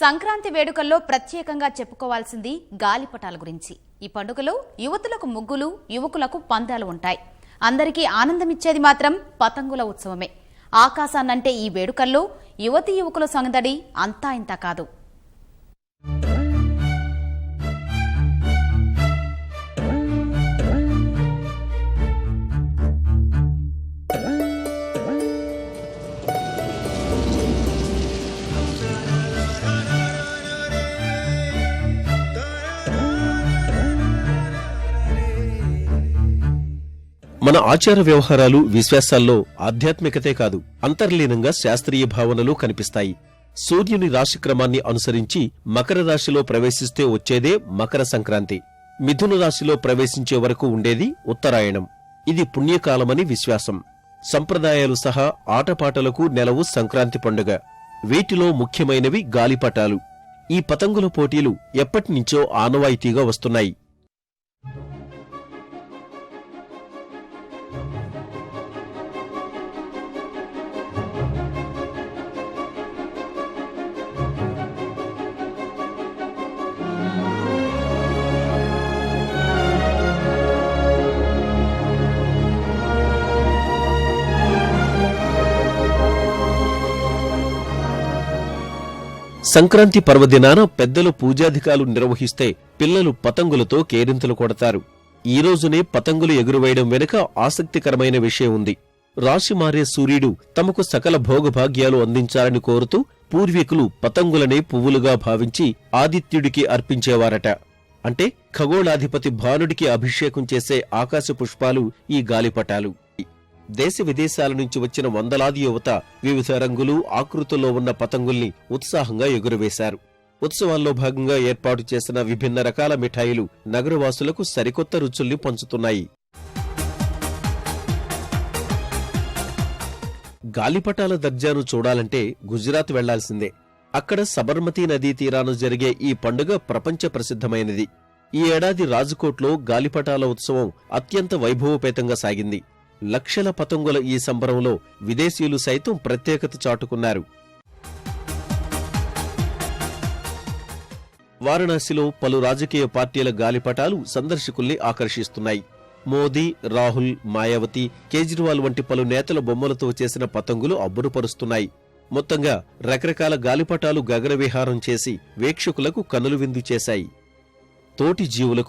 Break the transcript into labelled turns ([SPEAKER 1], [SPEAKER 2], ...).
[SPEAKER 1] సంక్రాంతి వేడుకల్లో ప్రత్యేకంగా చెప్పుకోవాల్సింది గాలిపటాల గురించి. ఈ పండుగలో యువతులకు ముగ్గులు యువకులకు పందాలు ఉంటాయి. అందరికీ ఆనందమిచ్చేది మాత్రం పతంగుల ఉత్సవమే. ఆకాశాన్నంటే ఈ వేడుకల్లో యువతి యువకుల సందడి అంతా ఇంత కాదు.
[SPEAKER 2] మన ఆచార వ్యవహారాలు విశ్వాసాల్లో ఆధ్యాత్మికతే కాదు అంతర్లీనంగా శాస్త్రీయ భావనలు కనిపిస్తాయి. సూర్యుని రాశిక్రమాన్ని అనుసరించి మకర రాశిలో ప్రవేశిస్తే వచ్చేదే మకర సంక్రాంతి. మిథున రాశిలో ప్రవేశించే వరకు ఉండేది ఉత్తరాయణం. ఇది పుణ్యకాలమని విశ్వాసం. సంప్రదాయాలు సహా ఆటపాటలకు నెలవు సంక్రాంతి పండుగ. వీటిలో ముఖ్యమైనవి గాలిపటాలు. ఈ పతంగుల పోటీలు ఎప్పటినుంచో ఆనవాయితీగా వస్తున్నాయి. సంక్రాంతి పర్వదినాన పెద్దలు పూజాధికాలు నిర్వహిస్తే పిల్లలు పతంగులతో కేరింతలు కొడతారు. ఈ రోజునే పతంగులు ఎగురువేయడం వెనుక ఆసక్తికరమైన విషయం ఉంది. రాశి మారే సూర్యుడు తమకు సకల భోగభాగ్యాలు అందించాలని కోరుతూ పూర్వీకులు పతంగులనే పువ్వులుగా భావించి ఆదిత్యుడికి అర్పించేవారట. అంటే ఖగోళాధిపతి భానుడికి అభిషేకం చేసే ఆకాశ పుష్పాలు ఈ గాలిపటాలు. దేశ విదేశాల నుంచి వచ్చిన వందలాది యువత వివిధ రంగులు ఆకృతుల్లో ఉన్న పతంగుల్ని ఉత్సాహంగా ఎగురవేశారు. ఉత్సవాల్లో భాగంగా ఏర్పాటు చేసిన విభిన్న రకాల మిఠాయిలు నగరవాసులకు సరికొత్త రుచుల్ని పంచుతున్నాయి. గాలిపటాల దర్జాను చూడాలంటే గుజరాత్ వెళ్ళాల్సిందే. అక్కడ సబర్మతీ నదీ తీరాన జరిగే ఈ పండుగ ప్రపంచ ప్రసిద్ధమైనది. ఈ ఏడాది రాజ్కోట్లో గాలిపటాల ఉత్సవం అత్యంత వైభవపేతంగా సాగింది. లక్షల పతంగుల ఈ సంబరంలో విదేశీయులు సైతం ప్రత్యేకత చాటుకున్నారు. వారణాసిలో పలు రాజకీయ పార్టీల గాలిపటాలు సందర్శకుల్ని ఆకర్షిస్తున్నాయి. మోదీ రాహుల్ మాయావతి కేజ్రీవాల్ వంటి పలు నేతల బొమ్మలతో చేసిన పతంగులు అబ్బురుపరుస్తున్నాయి. మొత్తంగా రకరకాల గాలిపటాలు గగనవిహారం చేసి వీక్షకులకు కనులు విందు చేశాయి. తోటి జీవులకు